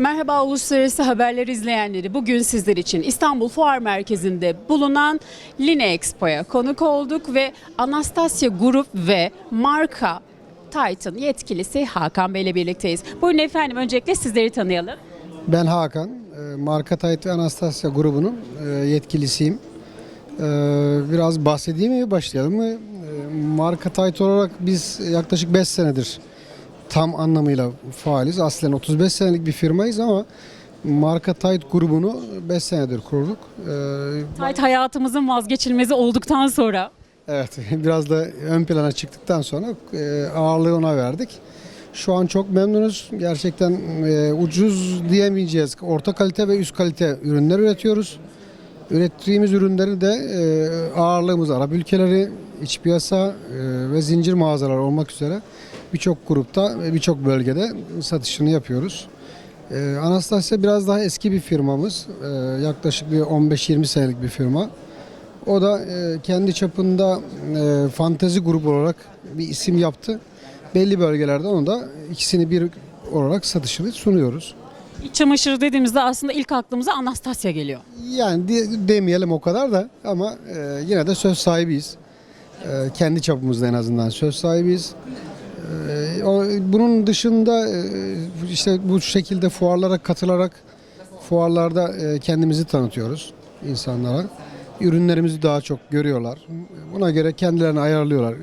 Merhaba uluslararası haberler izleyenleri. Bugün sizler için İstanbul Fuar Merkezi'nde bulunan Line Expo'ya konuk olduk ve Anastasia Grup ve marka Titan yetkilisi Hakan Bey ile birlikteyiz. Buyurun efendim öncelikle sizleri tanıyalım. Ben Hakan, e, Marka ve Anastasia grubunun e, yetkilisiyim. E, Biraz bahsedeyim mi, başlayalım mı? Marka Tayt olarak biz yaklaşık 5 senedir tam anlamıyla faaliz. Aslen 35 senelik bir firmayız ama Marka Tayt grubunu 5 senedir kurduk. E, Tight hayatımızın vazgeçilmezi olduktan sonra Evet, biraz da ön plana çıktıktan sonra e, ağırlığı ona verdik. Şu an çok memnunuz. Gerçekten e, ucuz diyemeyeceğiz. Orta kalite ve üst kalite ürünler üretiyoruz. Ürettiğimiz ürünleri de e, ağırlığımız Arap ülkeleri, iç piyasa e, ve zincir mağazalar olmak üzere birçok grupta birçok bölgede satışını yapıyoruz. E, Anastasia biraz daha eski bir firmamız. E, yaklaşık bir 15-20 senelik bir firma. O da e, kendi çapında e, fantezi grubu olarak bir isim yaptı. Belli bölgelerde onu da ikisini bir olarak satışını sunuyoruz. iç çamaşırı dediğimizde aslında ilk aklımıza Anastasia geliyor. Yani de- demeyelim o kadar da ama e, yine de söz sahibiyiz. E, kendi çapımızda en azından söz sahibiyiz. E, o, bunun dışında e, işte bu şekilde fuarlara katılarak fuarlarda e, kendimizi tanıtıyoruz insanlara. Ürünlerimizi daha çok görüyorlar. Buna göre kendilerini ayarlıyorlar.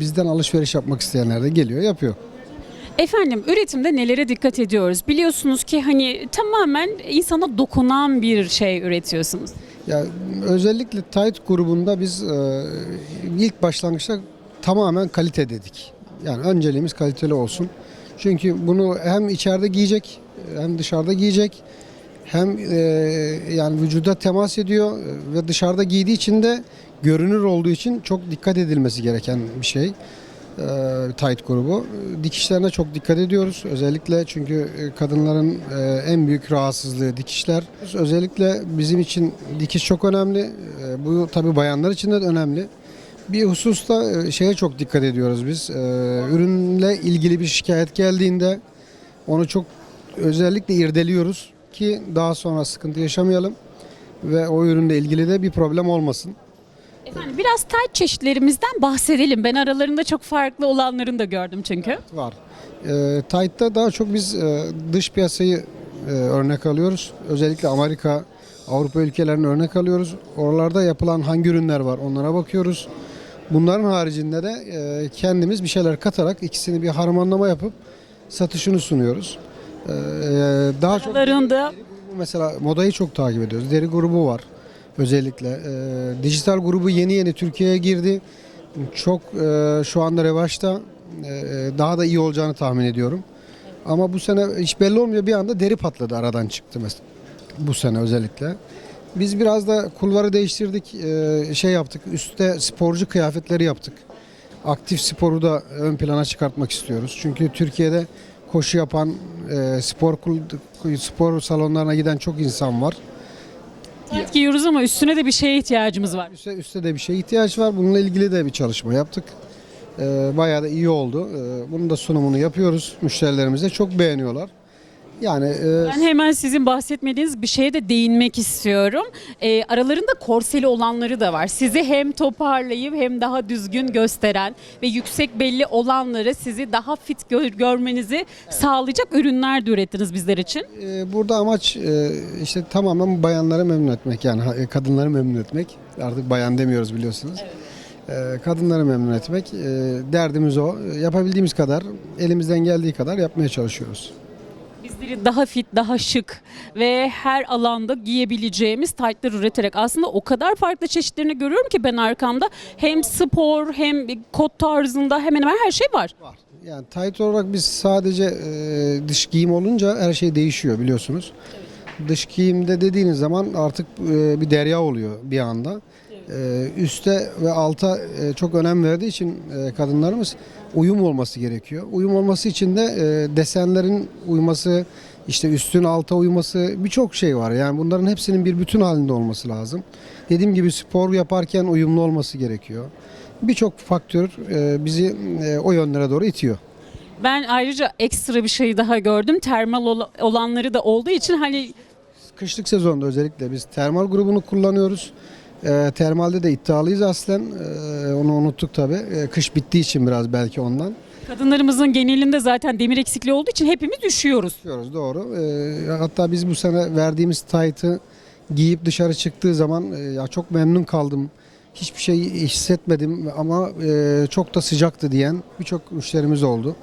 Bizden alışveriş yapmak isteyenler de geliyor, yapıyor. Efendim üretimde nelere dikkat ediyoruz? Biliyorsunuz ki hani tamamen insana dokunan bir şey üretiyorsunuz. Ya özellikle Tight grubunda biz e, ilk başlangıçta tamamen kalite dedik. Yani önceliğimiz kaliteli olsun. Çünkü bunu hem içeride giyecek hem dışarıda giyecek. Hem e, yani vücuda temas ediyor ve dışarıda giydiği için de görünür olduğu için çok dikkat edilmesi gereken bir şey. E, tight grubu. Dikişlerine çok dikkat ediyoruz. Özellikle çünkü e, kadınların e, en büyük rahatsızlığı dikişler. Özellikle bizim için dikiş çok önemli. E, Bu tabii bayanlar için de önemli. Bir hususta e, şeye çok dikkat ediyoruz biz. E, Ürünle ilgili bir şikayet geldiğinde onu çok özellikle irdeliyoruz ki daha sonra sıkıntı yaşamayalım ve o ürünle ilgili de bir problem olmasın. Efendim biraz tight çeşitlerimizden bahsedelim. Ben aralarında çok farklı olanlarını da gördüm çünkü. Var. E, Tight'ta daha çok biz e, dış piyasayı e, örnek alıyoruz. Özellikle Amerika, Avrupa ülkelerini örnek alıyoruz. Oralarda yapılan hangi ürünler var onlara bakıyoruz. Bunların haricinde de e, kendimiz bir şeyler katarak ikisini bir harmanlama yapıp satışını sunuyoruz. E, daha çok Aralarında Mesela modayı çok takip ediyoruz. Deri grubu var özellikle. Ee, dijital grubu yeni yeni Türkiye'ye girdi. Çok e, şu anda revaçta. Daha da iyi olacağını tahmin ediyorum. Ama bu sene hiç belli olmuyor bir anda deri patladı aradan çıktı mesela. Bu sene özellikle. Biz biraz da kulvarı değiştirdik. Ee, şey yaptık. Üstte sporcu kıyafetleri yaptık. Aktif sporu da ön plana çıkartmak istiyoruz. Çünkü Türkiye'de koşu yapan, e, spor spor salonlarına giden çok insan var. tight giyiyoruz ama üstüne de bir şeye ihtiyacımız var. Üste, üstte de bir şeye ihtiyaç var. Bununla ilgili de bir çalışma yaptık. E, bayağı da iyi oldu. E, bunun da sunumunu yapıyoruz müşterilerimize. Çok beğeniyorlar. Yani e, Ben hemen sizin bahsetmediğiniz bir şeye de değinmek istiyorum. Ee, aralarında korseli olanları da var. Sizi hem toparlayıp hem daha düzgün gösteren ve yüksek belli olanları sizi daha fit gör- görmenizi sağlayacak ürünler de ürettiniz bizler için. e, burada amaç e, işte tamamen bayanları memnun etmek. Yani ha- e, kadınları memnun etmek. Artık bayan demiyoruz biliyorsunuz. E, kadınları memnun etmek. E, derdimiz o. E, Yapabildiğimiz kadar, elimizden geldiği kadar yapmaya çalışıyoruz. Bizleri daha fit, daha şık ve her alanda giyebileceğimiz taytlar üreterek aslında o kadar farklı çeşitlerini görüyorum ki ben arkamda hem spor hem kot tarzında hemen hemen her şey var. Var. Yani tight olarak biz sadece e, dış giyim olunca her şey değişiyor biliyorsunuz. Dış giyimde dediğiniz zaman artık e, bir derya oluyor bir anda. E, üste ve alta e, çok önem verdiği için e, kadınlarımız uyum olması gerekiyor. Uyum olması için de e, desenlerin uyması, işte üstün alta uyması birçok şey var. Yani bunların hepsinin bir bütün halinde olması lazım. Dediğim gibi spor yaparken uyumlu olması gerekiyor. Birçok faktör bizi o yönlere doğru itiyor. Ben ayrıca ekstra bir şey daha gördüm. Termal ol- olanları da olduğu için hani Kışlık sezonda özellikle biz termal grubunu kullanıyoruz. Ee, termalde de iddialıyız aslen. Ee, onu unuttuk tabii. Ee, kış bittiği için biraz belki ondan. kadınlarımızın genelinde zaten demir eksikliği olduğu için hepimiz üşüyoruz. Diyoruz doğru. Ee, hatta biz bu sene verdiğimiz taytı giyip dışarı çıktığı zaman e, ya çok memnun kaldım. Hiçbir şey hissetmedim ama e, çok da sıcaktı diyen birçok müşterimiz oldu.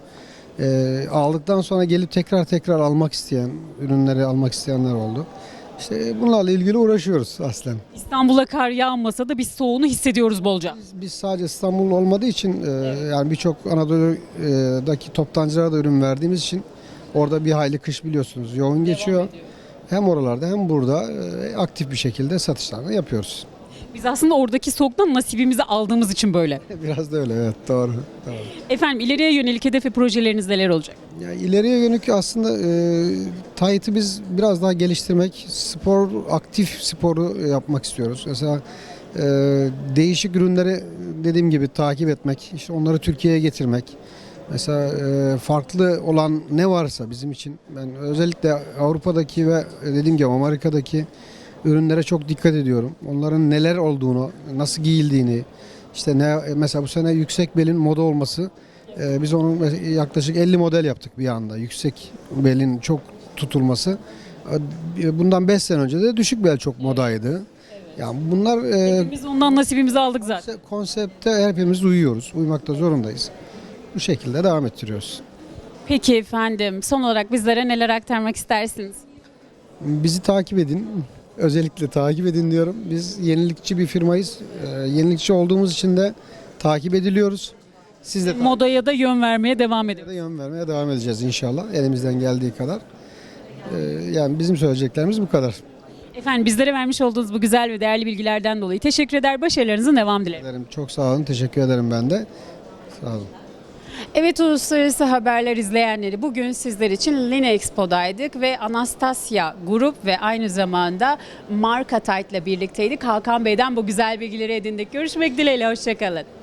E, aldıktan sonra gelip tekrar tekrar almak isteyen, ürünleri almak isteyenler oldu. İşte bunlarla ilgili uğraşıyoruz aslen. İstanbul'a kar yağmasa da biz soğuğunu hissediyoruz bolca. Biz, biz sadece İstanbul olmadığı için e, yani birçok Anadolu'daki toptancılara da ürün verdiğimiz için orada bir hayli kış biliyorsunuz yoğun geçiyor. Hem oralarda hem burada e, aktif bir şekilde satışlarını yapıyoruz. Biz aslında oradaki soğuktan nasibimizi aldığımız için böyle. Biraz da öyle evet doğru. doğru. Efendim ileriye yönelik hedef ve projeleriniz neler olacak? Ya ileriye yönelik aslında e, Tayt'ı biz biraz daha geliştirmek, spor aktif sporu yapmak istiyoruz. Mesela e, değişik ürünleri dediğim gibi takip etmek, işte onları Türkiye'ye getirmek. Mesela e, farklı olan ne varsa bizim için ben özellikle Avrupa'daki ve dediğim gibi Amerika'daki ürünlere çok dikkat ediyorum. Onların neler olduğunu, nasıl giyildiğini, işte ne mesela bu sene yüksek belin moda olması ee, biz onun yaklaşık 50 model yaptık bir anda. Yüksek belin çok tutulması. Ee, Bundan 5 sene önce de düşük bel çok modaydı. Yani bunlar e, Biz ondan nasibimizi aldık zaten. konsepte hepimiz uyuyoruz. Uymakta zorundayız. Bu şekilde devam ettiriyoruz. Peki efendim son olarak bizlere neler aktarmak istersiniz? Bizi takip edin. Özellikle takip edin diyorum. Biz yenilikçi bir firmayız. Ee, Yenilikçi olduğumuz için de takip ediliyoruz. Siz de Modaya da yön vermeye devam edelim. da yön vermeye devam edeceğiz inşallah. Elimizden geldiği kadar. Ee, Yani bizim söyleyeceklerimiz bu kadar. Efendim bizlere vermiş olduğunuz bu güzel ve değerli bilgilerden dolayı teşekkür eder. Başarılarınızın devam dilerim. ederim. Çok sağ olun. Teşekkür ederim ben de. Sağ olun. Evet uluslararası haberler izleyenleri bugün sizler için Line Expo'daydık ve Anastasia Grup ve aynı zamanda Marka Tayt'la birlikteydik. Hakan Bey'den bu güzel bilgileri edindik. Görüşmek dileğiyle, hoşçakalın.